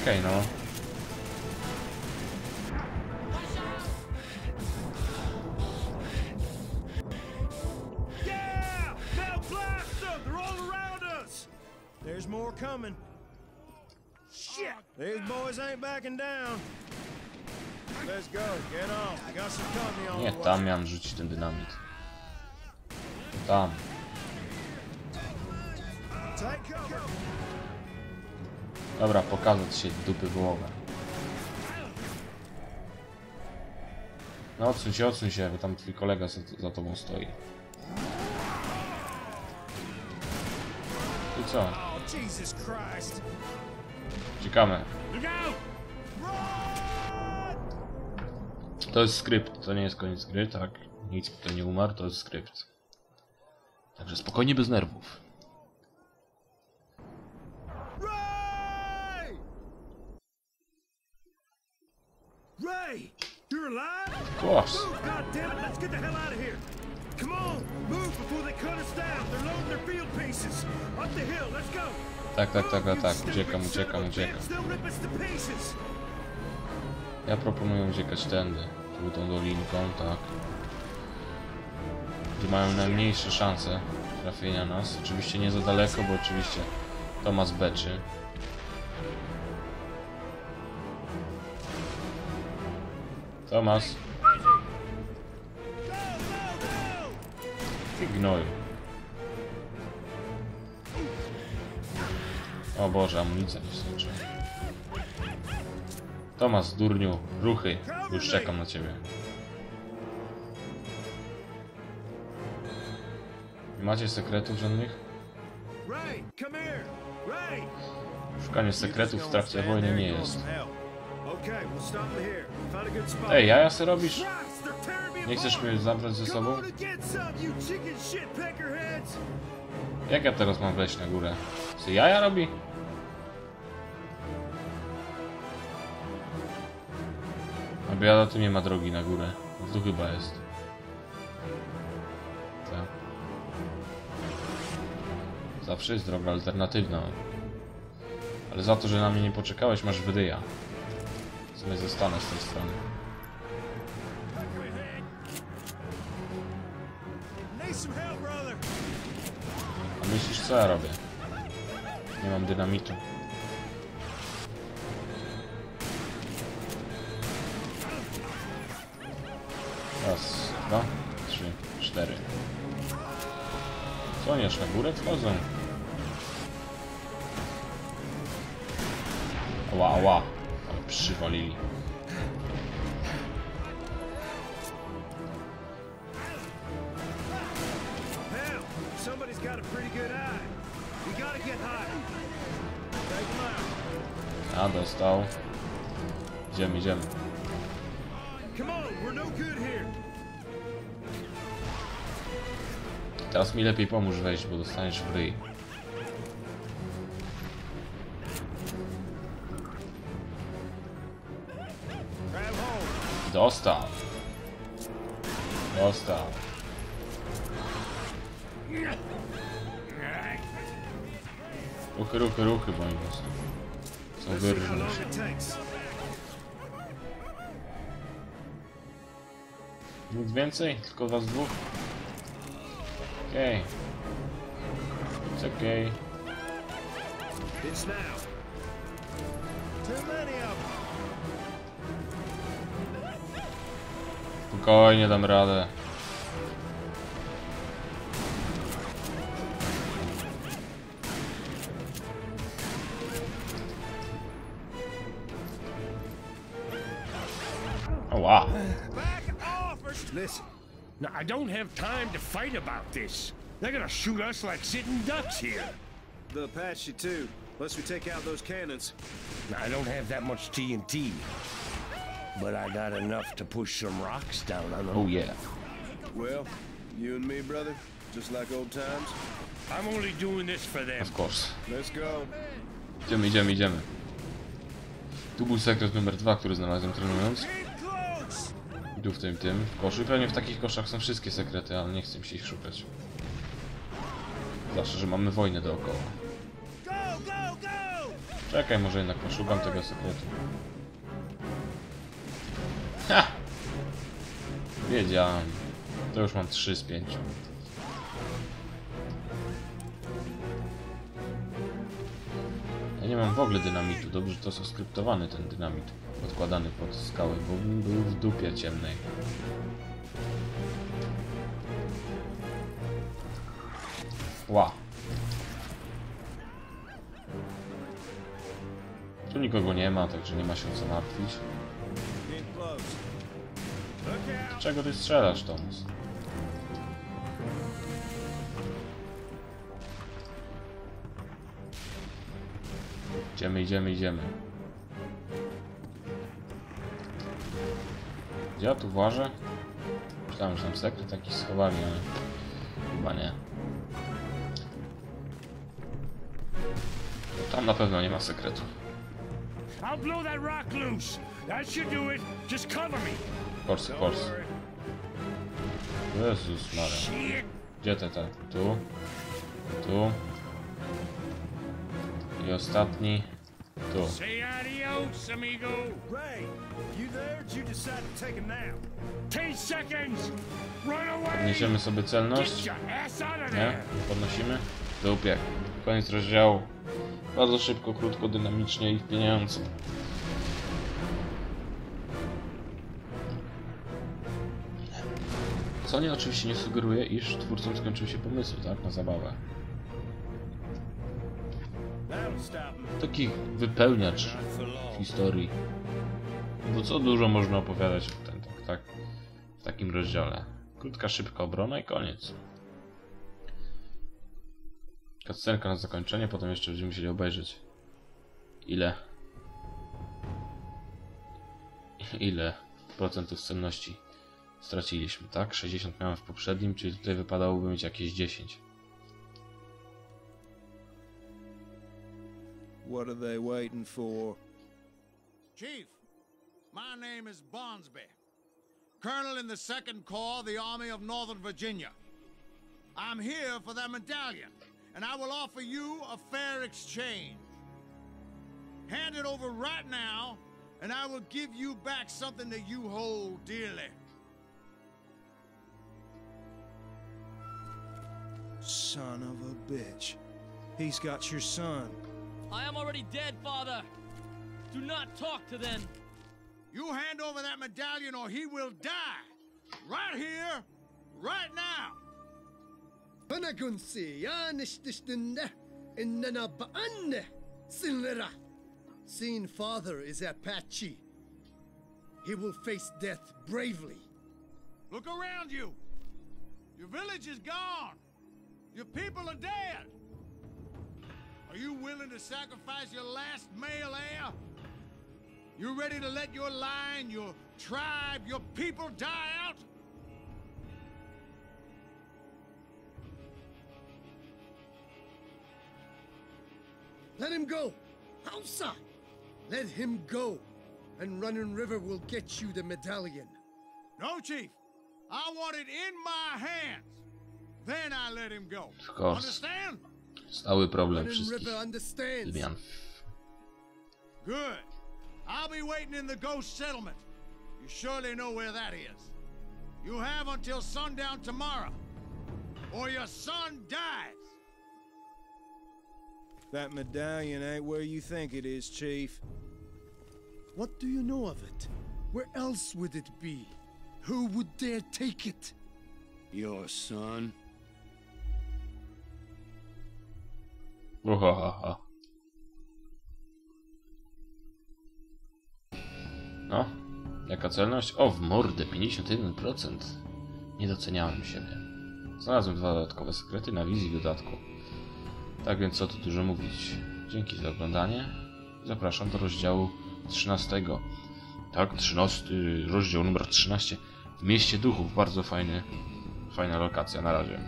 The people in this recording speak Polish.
Okej, no. Yeah! Now blast them! They're all around us! There's more coming. Shit! These boys ain't backing down. Let's go. Get on. Got some company on Nie, tam miałem rzucić ten dynamit. Tam. Take cover. Dobra, pokazać się dupy wołowe. No odsuń się, odsuń się, bo tam twój kolega za, za tobą stoi. I co? Out! To jest skrypt, to nie jest koniec gry, tak? Nic kto nie umarł, to jest skrypt. Także spokojnie, bez nerwów. Ray! You're alive? Of course. Move, it! Let's get the hell out of here! Come on, move before they cut us down. They're loading their field pieces. Up the hill, let's go. Tak, tak, tak, tak, tak. Uciekam, uciekam, uciekam. Ja proponuję uciekać tędy. Tu tą dolinką, tak. Gdzie mają najmniejsze szanse trafienia nas. Oczywiście nie za daleko, bo oczywiście Tomas beczy. Tomas, ty gnoju. O Boże, amunicja nie skończyła. Tomas, durniu, ruchy. Już czekam na ciebie. Nie macie sekretów żadnych? Szukanie sekretów w trakcie wojny nie jest. Ej, jaja se robisz? Nie chcesz mnie zabrać ze sobą? Jak ja teraz mam wejść na górę? Co jaja robi? A biada tu nie ma drogi na górę. Tu chyba jest. Tak. Zawsze jest droga alternatywna. Ale za to, że na mnie nie poczekałeś, masz wydyja. Sobie zostanę z tej strony. A myślisz, co ja robię? Nie mam dynamitu. Raz, dwa, trzy, cztery. Co nie, aż na górę wchodzą? Ała, ała. Przywalili. A dostał. Idziemy, idziemy. No. Teraz mi lepiej pomóż wejść, bo dostaniesz w ryj. Dostał. Dostał. Ruchy, ruchy, ruchy, moim prostu. Są wyrżne. Nic więcej? Tylko was dwóch? Okej. It's okej. It's Spokojnie dam radę. Ała. Back off. Listen. Now, I don't have time to fight about this. They're gonna shoot us like sitting ducks here. The Apache too. Unless we take out those cannons. I don't have that much TNT. But I got enough to push some rocks down on them. Oh yeah. Well, you and me, brother, just like old times. I'm only doing this for them. Of course. Let's go. Idziemy, idziemy, idziemy. Tu był sekret numer dwa, który znalazłem trenując. I tu w tym, tym, w koszu. I pewnie w takich koszach są wszystkie sekrety, ale nie chcę mi się ich szukać. Zawsze, że mamy wojnę dookoła. Go, go, go! Czekaj, może jednak poszukam tego sekretu. Ha! Wiedziałem. To już mam 3 z 5. Ja nie mam w ogóle dynamitu. Dobrze, to jest skryptowany ten dynamit. Podkładany pod skałę, bo bym był w dupie ciemnej. Ła. Tu nikogo nie ma, także nie ma się co martwić. Czego ty strzelasz, Thomas? Idziemy, idziemy, idziemy. Gdzie ja tu włażę? Myślałem, że tam sekret jakiś schowali, ale chyba nie. Tam na pewno nie ma sekretu. I'll blow that rock loose. That should do it. Just cover me. Forsy, forsy. Jezus Maria. Gdzie te te? Tu. Tu. I ostatni. Tu. Say adios, amigo. Ray, you there? Or did you decide to take a nap? Ten seconds. Run away. Podniesiemy sobie celność. Nie? Podnosimy. Dupie. Koniec rozdziału. Bardzo szybko, krótko, dynamicznie i wpieniająco. Co nie oczywiście nie sugeruje, iż twórcom skończył się pomysł, tak? Na zabawę. Taki wypełniacz historii. Bo co dużo można opowiadać w, ten, tak, tak, w takim rozdziale. Krótka, szybka obrona i koniec. Cutscenka na zakończenie, potem jeszcze będziemy musieli obejrzeć. Ile? Ile procentów cenności straciliśmy, tak? 60 miałem w poprzednim, czyli tutaj wypadałoby mieć jakieś 10. What are they waiting for? Chief, my name is Bonsby, Colonel in the Second Corps of the Army of Northern Virginia. I'm here for that medallion, and I will offer you a fair exchange. Hand it over right now, and I will give you back something that you hold dearly. Son of a bitch. He's got your son. I am already dead, father. Do not talk to them. You hand over that medallion, or he will die. Right here, right now. Panagunsi, Yanishtishtinda, Inana Baanne, Sinlera. Seeing father is Apache. He will face death bravely. Look around you. Your village is gone. Your people are dead. Are you willing to sacrifice your last male heir? You ready to let your line, your tribe, your people die out? Let him go. Hausa! Let him go. And Running River will get you the medallion. No, Chief. I want it in my hands. Then I let him go. Of course. Understand? Stały problem Running wszystkich River zmian. Good. I'll be waiting in the ghost settlement. You surely know where that is. You have until sundown tomorrow, or your son dies. That medallion ain't where you think it is, Chief. What do you know of it? Where else would it be? Who would dare take it? Your son? Uhohoho. No, jaka celność? O, w mordę, 51%. Nie doceniałem siebie. Znalazłem dwa dodatkowe sekrety na wizji dodatku. Tak więc co tu dużo mówić. Dzięki za oglądanie. Zapraszam do rozdziału 13. Tak, 13, rozdział numer 13. W mieście duchów. Bardzo fajny, fajna lokacja. Na razie.